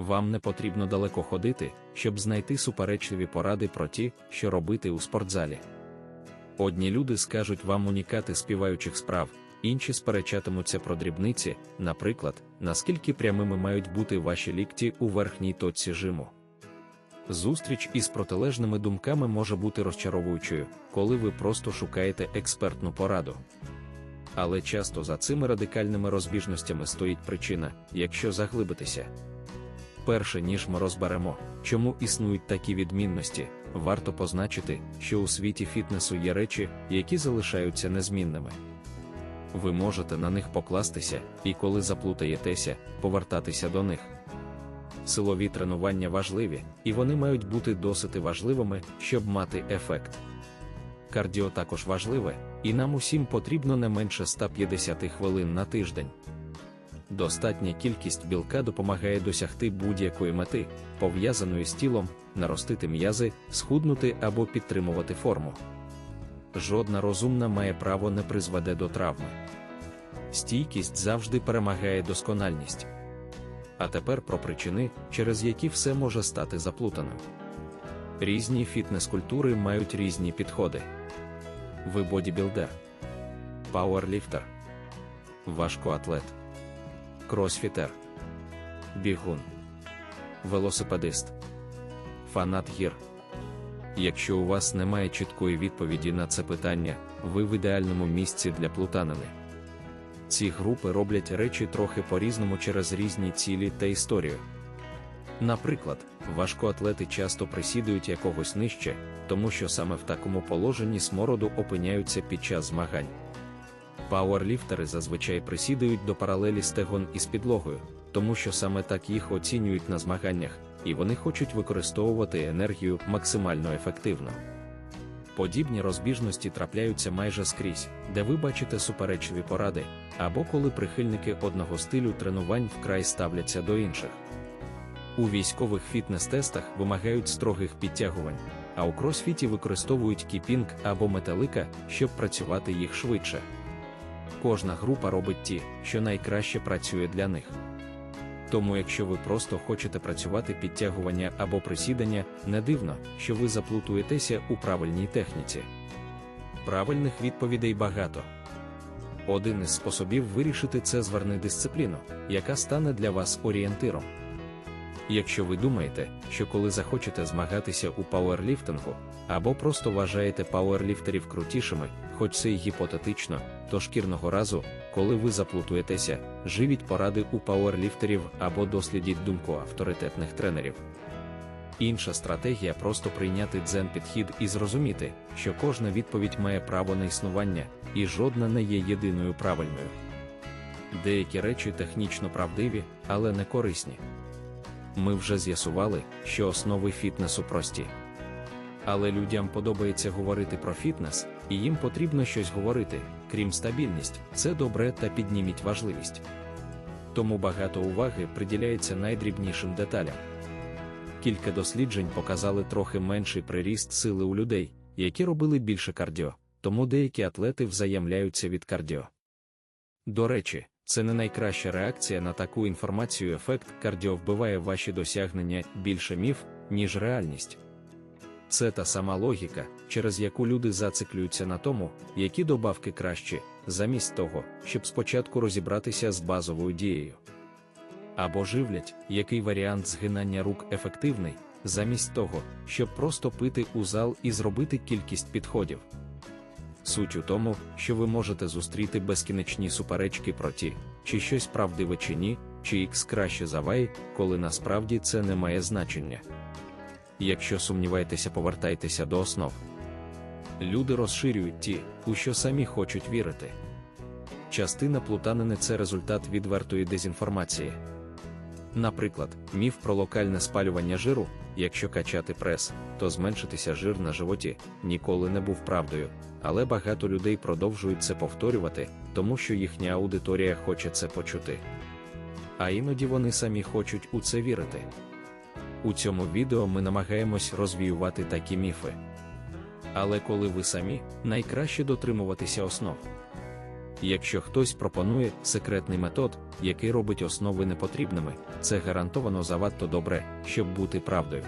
Вам не потрібно далеко ходити, щоб знайти суперечливі поради про ті, що робити у спортзалі. Одні люди скажуть вам унікати співаючих справ, інші сперечатимуться про дрібниці, наприклад, наскільки прямими мають бути ваші лікті у верхній точці жиму. Зустріч із протилежними думками може бути розчаровуючою, коли ви просто шукаєте експертну пораду. Але часто за цими радикальними розбіжностями стоїть причина, якщо заглибитися. Перше ніж ми розберемо, чому існують такі відмінності, варто позначити, що у світі фітнесу є речі, які залишаються незмінними. Ви можете на них покластися, і коли заплутаєтеся, повертатися до них. Силові тренування важливі, і вони мають бути досить важливими, щоб мати ефект. Кардіо також важливе, і нам усім потрібно не менше 150 хвилин на тиждень. Достатня кількість білка допомагає досягти будь-якої мети, пов'язаної з тілом, наростити м'язи, схуднути або підтримувати форму. Жодна розумна має право не призведе до травми. Стійкість завжди перемагає доскональність. А тепер про причини, через які все може стати заплутаним. Різні фітнес-культури мають різні підходи. Ви бодібілдер, пауерліфтер, важкоатлет, кросфітер, бігун, велосипедист, фанат гір. Якщо у вас немає чіткої відповіді на це питання, ви в ідеальному місці для плутанини. Ці групи роблять речі трохи по-різному через різні цілі та історію. Наприклад, важкоатлети часто присідують якогось нижче, тому що саме в такому положенні смороду опиняються під час змагань. Пауерліфтери зазвичай присідають до паралелі стегон із підлогою, тому що саме так їх оцінюють на змаганнях, і вони хочуть використовувати енергію максимально ефективно. Подібні розбіжності трапляються майже скрізь, де ви бачите суперечливі поради, або коли прихильники одного стилю тренувань вкрай ставляться до інших. У військових фітнес-тестах вимагають строгих підтягувань, а у кросфіті використовують кіпінг або металика, щоб працювати їх швидше. Кожна група робить ті, що найкраще працює для них. Тому, якщо ви просто хочете працювати підтягування або присідання, не дивно, що ви заплутуєтеся у правильній техніці. Правильних відповідей багато. Один із способів вирішити це зверни дисципліну, яка стане для вас орієнтиром. Якщо ви думаєте, що коли захочете змагатися у пауерліфтингу, або просто вважаєте пауерліфтерів крутішими, хоч це й гіпотетично, то шкірного разу, коли ви заплутуєтеся, живіть поради у пауерліфтерів або дослідіть думку авторитетних тренерів. Інша стратегія просто прийняти дзен підхід і зрозуміти, що кожна відповідь має право на існування, і жодна не є єдиною правильною. Деякі речі технічно правдиві, але не корисні. Ми вже з'ясували, що основи фітнесу прості. Але людям подобається говорити про фітнес, і їм потрібно щось говорити, крім стабільність, це добре та підніміть важливість. Тому багато уваги приділяється найдрібнішим деталям. Кілька досліджень показали трохи менший приріст сили у людей, які робили більше кардіо, тому деякі атлети взаємляються від кардіо. До речі, це не найкраща реакція на таку інформацію. Ефект кардіо вбиває ваші досягнення більше міф, ніж реальність. Це та сама логіка, через яку люди зациклюються на тому, які добавки кращі, замість того, щоб спочатку розібратися з базовою дією. Або живлять, який варіант згинання рук ефективний, замість того, щоб просто пити у зал і зробити кількість підходів. Суть у тому, що ви можете зустріти безкінечні суперечки про ті, чи щось правдиве чи ні, чи ікс краще за вай, коли насправді це не має значення. Якщо сумніваєтеся, повертайтеся до основ. Люди розширюють ті, у що самі хочуть вірити. Частина плутанини це результат відвертої дезінформації. Наприклад, міф про локальне спалювання жиру, якщо качати прес, то зменшитися жир на животі, ніколи не був правдою, але багато людей продовжують це повторювати, тому що їхня аудиторія хоче це почути. А іноді вони самі хочуть у це вірити. У цьому відео ми намагаємось розвіювати такі міфи. Але коли ви самі, найкраще дотримуватися основ. Якщо хтось пропонує секретний метод, який робить основи непотрібними, це гарантовано завадто добре, щоб бути правдою.